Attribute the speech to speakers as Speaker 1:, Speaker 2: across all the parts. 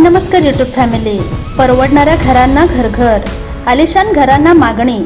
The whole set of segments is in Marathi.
Speaker 1: नमस्कार युट्यूब फॅमिली परवडणाऱ्या घरांना घरघर आलिशान घरांना मागणी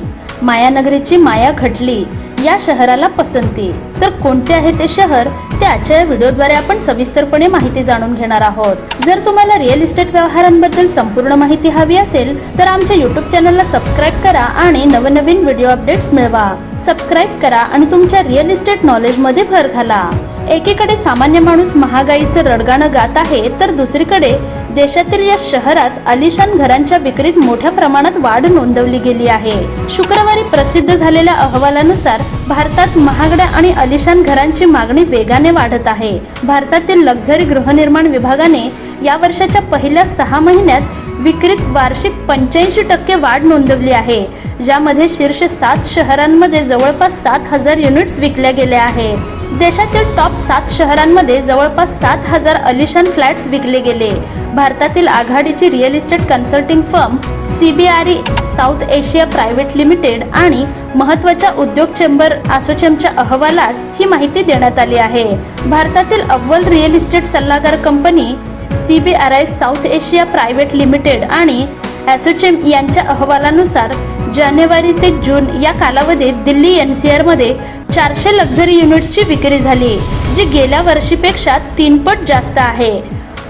Speaker 1: मायानगरीची माया खटली या शहराला पसंती. तर कोणते आहे ते शहर? ते आजच्या या व्हिडिओद्वारे आपण सविस्तरपणे माहिती जाणून घेणार आहोत. जर तुम्हाला रिअल इस्टेट व्यवहारांबद्दल संपूर्ण माहिती हवी असेल तर आमच्या युट्यूब चॅनलला सबस्क्राईब करा आणि नवनवीन व्हिडिओ अपडेट्स मिळवा. सबस्क्राईब करा आणि तुमच्या रिअल इस्टेट नॉलेजमध्ये भर घाला. एकीकडे सामान्य माणूस महागाईचं रडगाणं गात आहे तर दुसरीकडे देशातील या शहरात अलिशान घरांच्या विक्रीत मोठ्या प्रमाणात वाढ नोंदवली गेली आहे. शुक्रवारी प्रसिद्ध झालेल्या अहवालानुसार भारतात महागड्या आणि अलिशान घरांची मागणी वेगाने वाढत आहे. भारतातील लक्झरी गृहनिर्माण विभागाने या वर्षाच्या पहिल्या सहा महिन्यात विक्रीत वार्षिक पंच्याऐंशी टक्के वाढ नोंदवली आहे ज्यामध्ये शीर्ष सात शहरांमध्ये जवळपास सात हजार युनिट्स विकल्या गेल्या आहेत. देशातील टॉप सात शहरांमध्ये जवळपास सात हजार अलिशान फ्लॅट्स विकले गेले. भारतातील आघाडीची real estate consulting firm CBRE South Asia private limited आणि महत्त्वाच्या उद्योग चेंबर असोचेमच्या अहवालात ही माहिती देण्यात आली आहे. भारतातील अव्वल रिअल इस्टेट सल्लागार company CBRE South Asia private limited आणि ॲसोचेम यांच्या अहवालानुसार जानेवारी ते जून या कालावधीत दिल्ली एन सी आरमध्ये चारशे लक्झरी युनिट्सची विक्री झाली जी गेल्या वर्षीपेक्षा तीनपट जास्त आहे.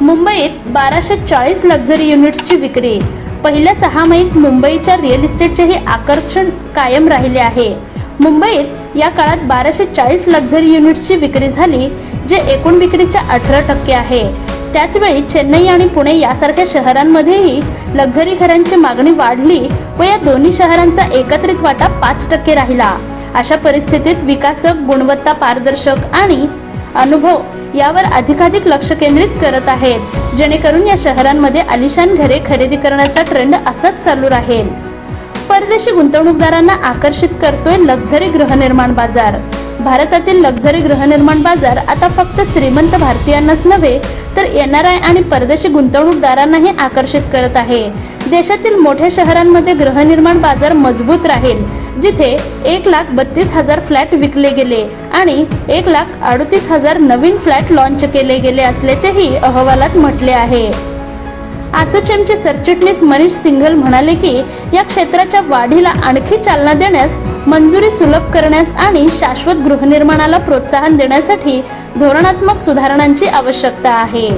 Speaker 1: मुंबईत बाराशे चाळीस लक्झरी युनिट्सची विक्री. पहिल्या सहा महिन्यात मुंबईच्या रिअल इस्टेटचे हे आकर्षण कायम राहिले आहे. मुंबईत या काळात बाराशे चाळीस लक्झरी युनिट्सची विक्री झाली जे एकूण विक्रीच्या अठरा टक्के आहे. त्याचवेळी चेन्नई आणि पुणे यासारख्या शहरांमध्येही लक्झरी घरांची मागणी वाढली व या दोन्ही शहरांचा एकत्रित वाटा पाच टक्के राहिला. अशा परिस्थितीत विकासक गुणवत्ता पारदर्शक आणि अनुभव यावर अधिकाधिक लक्ष केंद्रित करत आहेत जेणेकरून या शहरांमध्ये आलिशान घरे खरेदी करण्याचा ट्रेंड असाच चालू राहील. परदेशी गुंतवणूकदारांना आकर्षित करतोय लक्झरी गृहनिर्माण बाजार. भारतातील लक्झरी गृहनिर्माण बाजार आता फक्त श्रीमंत भारतीयांनाच नव्हे तर एन आर आय आणि परदेशी गुंतवणूकदारांनाही आकर्षित करत आहे. देशातील मोठ्या शहरांमध्ये गृहनिर्माण बाजार मजबूत राहील जिथे एक लाख बत्तीस हजार फ्लॅट विकले गेले आणि एक लाख अडतीस हजार नवीन फ्लॅट लॉन्च केले गेले असल्याचेही अहवालात म्हटले आहे. आसोचेमचे सरचिटणीस मनीष सिंघल म्हणाले की या क्षेत्राच्या वाढीला आणखी चालना देण्यास मंजुरी सुलभ करण्यास आणि शाश्वत गृहनिर्माणाला प्रोत्साहन देण्यासाठी धोरणात्मक सुधारणांची आवश्यकता आहे.